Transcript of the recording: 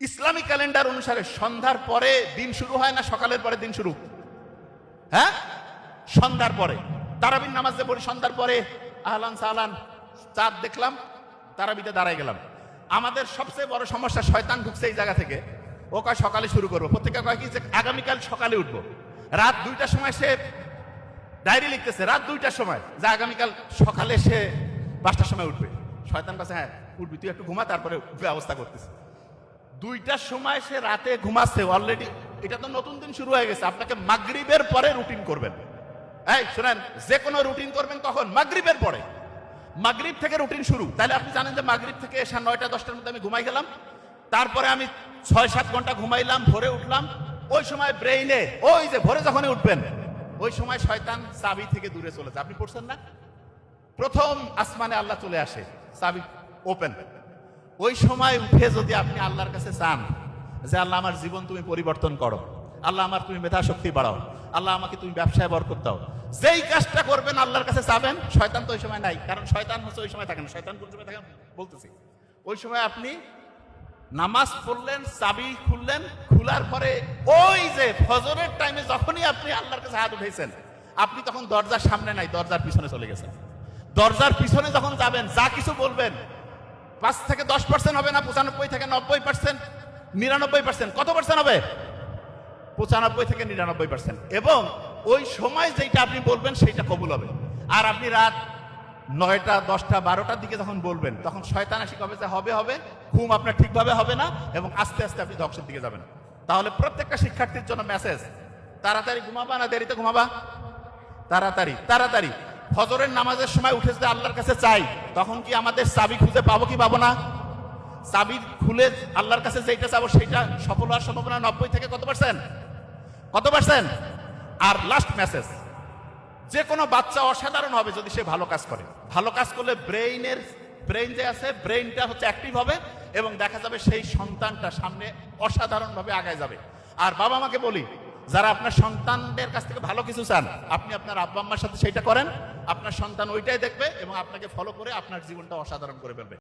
Islamic calendar অনুসারে সন্ধ্যার পরে দিন শুরু হয় না সকালের পরে দিন শুরু? হ্যাঁ? সন্ধ্যার পরে। তারাবির নামাজ পড়ি সন্ধ্যার পরে। আহলান সাহলান, চাঁদ দেখলাম, তারাবিতে দাঁড়াই গেলাম। আমাদের সবচেয়ে বড় সমস্যা, শয়তান ঢুকছে এই জায়গা থেকে। ও কয়, সকালে শুরু করব। প্রত্যেকে কয় কি যে আগামীকাল সকালে উঠবো। রাত দুইটার সময় সে ডায়েরি লিখতেছে, রাত দুইটার সময়। যে আগামীকাল সকালে সে পাঁচটার সময় উঠবে। শয়তান কাছে হ্যাঁ উঠবি, তুই একটু ঘুমা, তারপরে ব্যবস্থা করতেছে। দুইটার সময় সে রাতে ঘুমাচ্ছে অলরেডি এটা তো নতুন দিন শুরু হয়ে গেছে, আপনাকে মাগরিবের পরে রুটিন করবেন। এই, শুনেন, যে কোনো রুটিন করবেন তখন, মাগরিবের পরে। মাগরিব থেকে রুটিন শুরু। তাহলে আপনি জানেন যে মাগরিব থেকে এসে নয়টা, দশটার মধ্যে আমি ঘুমাই গেলাম। তারপরে আমি ছয় সাত ঘণ্টা ঘুমাইলাম, ভোরে উঠলাম। ওই সময় ব্রেইনে ওই যে ভোরে যখনই উঠবেন, ওই সময় শয়তান চাবি থেকে দূরে চলেছে আপনি পড়ছেন না? প্রথম আসমানে আল্লাহ চলে আসে, চাবি ওপেন ওই সময় উঠে যদি আপনি আল্লাহর কাছে চান যে আল্লাহ আমার জীবন তুমি পরিবর্তন করো, আল্লাহ আমার তুমি মেধা শক্তি বাড়াও, আল্লাহ আমাকে তুমি ব্যবসায় বরকত দাও, যেই কাজটা করবেন আল্লাহর কাছে চাবেন, শয়তান তো ওই সময় নাই, কারণ শয়তান হচ্ছে ওই সময় থাকেন শয়তান কোন সময় থাকে না? বলতেছি ওই সময় আপনি নামাজ পড়লেন, চাবি খুললেন, খোলার পরে ওই যে ফজরের টাইমে যখনই আপনি আল্লাহর কাছে হাত উঠেছেন আপনি তখন দরজার সামনে নাই, দরজার পিছনে চলে গেছেন দরজার পিছনে যখন যাবেন, যা কিছু বলবেন পাঁচ থেকে দশ পার্সেন্ট হবে না, পঁচানব্বই থেকে নব্বই পার্সেন্ট নিরানব্বই পার্সেন্ট কত পার্সেন্ট হবে? পঁচানব্বই থেকে নিরানব্বই পার্সেন্ট এবং ওই সময় যেটা আপনি বলবেন, সেইটা কবুল হবে। আর আপনি রাত নয়টা, দশটা, বারোটার দিকে যখন বলবেন, তখন শয়তান আসি কবে যে হবে হবে, ঘুম আপনার ঠিকভাবে হবে না, এবং আস্তে আস্তে আপনি ধ্বংসের দিকে যাবেন। তাহলে প্রত্যেকটা শিক্ষার্থীর জন্য মেসেজ তাড়াতাড়ি ঘুমাবা না দেরিতে ঘুমাবা? তাড়াতাড়ি তাড়াতাড়ি। ফজরের নামাজের সময় উঠে যদি আল্লাহর কাছে চাই, তখন কি আমাদের চাবি খুঁজে পাবো কি পাবো না? চাবি খুলে আল্লাহর কাছে যেটা চাবো সেইটা সফল হওয়ার সম্ভাবনা নব্বই থেকে কত পার্সেন্ট কত পার্সেন্ট আর লাস্ট মেসেজ যে কোনো বাচ্চা অসাধারণ হবে যদি সে ভালো কাজ করে। ভালো কাজ করলে ব্রেইনের, ব্রেইন যে আছে, ব্রেইনটা হচ্ছে অ্যাক্টিভ হবে এবং দেখা যাবে সেই সন্তানটা সামনে অসাধারণভাবে আগায় যাবে। আর বাবা মাকে বলি, যারা আপনার সন্তানদের কাছ থেকে ভালো কিছু চান, আপনি আপনার আব্বা আম্মার সাথে সেইটা করেন। আপনার সন্তান ওইটাই দেখবে এবং আপনাকে ফলো করে আপনার জীবনটা অসাধারণ করে ফেলবে।